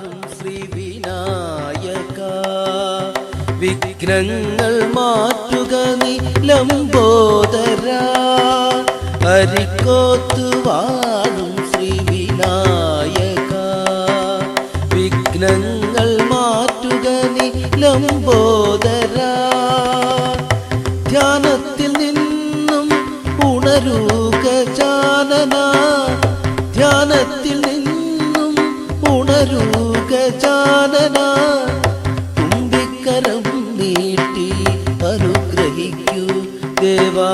ശ്രീ വിനായക. വിഘ്നങ്ങൾ മാറ്റുക നീ ലംബോദര ഹരിക്കോത്തു വാഴും ശ്രീ വിനായക. വിഘ്നങ്ങൾ മാറ്റുക നീ ലംബോദര ധ്യാനത്തിൽ നിന്നും ഉണരൂക ചാനന ധ്യാനത്തിൽ ജാനന തുമ്പിക്കരം നീട്ടി അനുഗ്രഹിക്കൂ. ദേവാ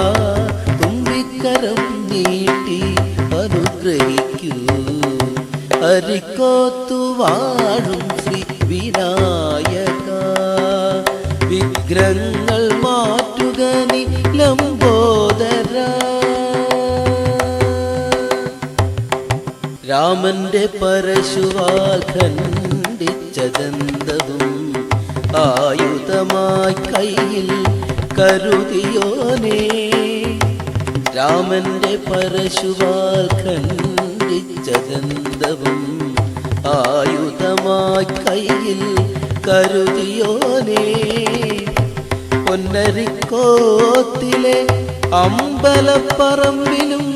തുമ്പിക്കരം നീട്ടി അനുഗ്രഹിക്കൂ. ഹരിക്കോത്തു വാഴും ശ്രീ വിനായക. വിഗ്രഹങ്ങൾ മാറ്റുക നീ ലംബോദര. രാമന്റെ പരശുവാൽ ഖണ്ഡിച്ചദന്തവും ആയുധമായി കയ്യിൽ കരുതിയോനേ. രാമന്റെ പരശുവാൽ ഖണ്ഡിച്ചദന്തവും ആയുധമായി കയ്യിൽ കരുതിയോനേ. പൊന്നരിക്കോത്തിലെ അമ്പലപ്പറമ്പിലും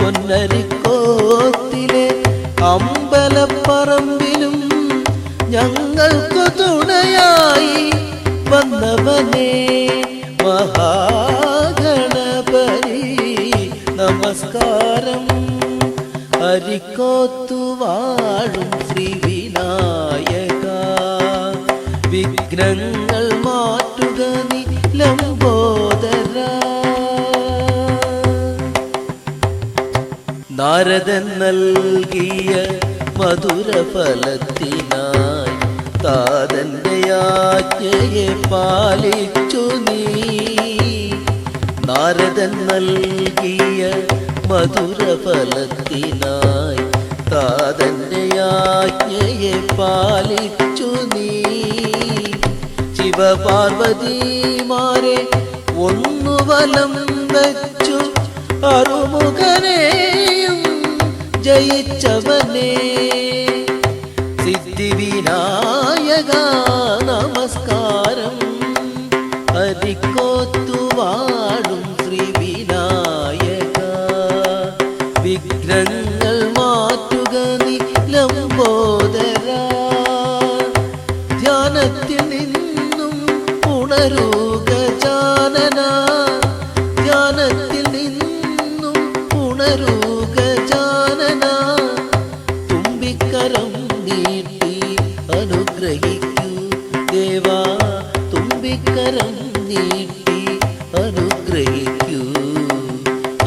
പൊന്നരിക്കോത്തിലെ അമ്പലപ്പറമ്പിലും ഞങ്ങൾക്കു തുണയായി വന്നവനെ മഹാഗണപതി. നമസ്കാരം. അരിക്കോത്തുവാഴും ശ്രീ വിനായക വിഘ്നങ്ങൾ മാറ്റുക നീ ലംബോദര നാരദൻ നൽകിയ മധുരഫലത്തിനായി താതന്റെ ആജ്ഞയെ പാലിച്ചു നീ. നാരദൻ നൽകിയ മധുരഫലത്തിനായി താതന്റെ ആജ്ഞയെ പാലിച്ചു നീ. ശിവപാർവതിമാരെ ഒന്നു വലം വച്ചു അറുമുഖനെയും ജയിച്ചവനെ. സിദ്ധിവിനായക നമസ്കാരം ഹരിക്കോത്തു ശ്രീവിനായക ശ്രീ വിനായക വിഘ്നങ്ങൾ മാറ്റുക നീ ലംബോദര ധ്യാനത്തിൽ നിന്നും ഉണരുക ചാനന. ധ്യാനത്തിൽ നിന്നും ഉണരുക അനുഗ്രഹിക്കൂ. ദേവാ തുമ്പിക്കരം നീട്ടി അനുഗ്രഹിക്കൂ.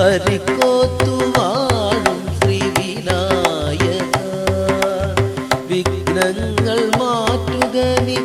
അരിക്കോത്തുവാഴും ശ്രീ വിനായക വിഘ്നങ്ങൾ മാറ്റുക നീ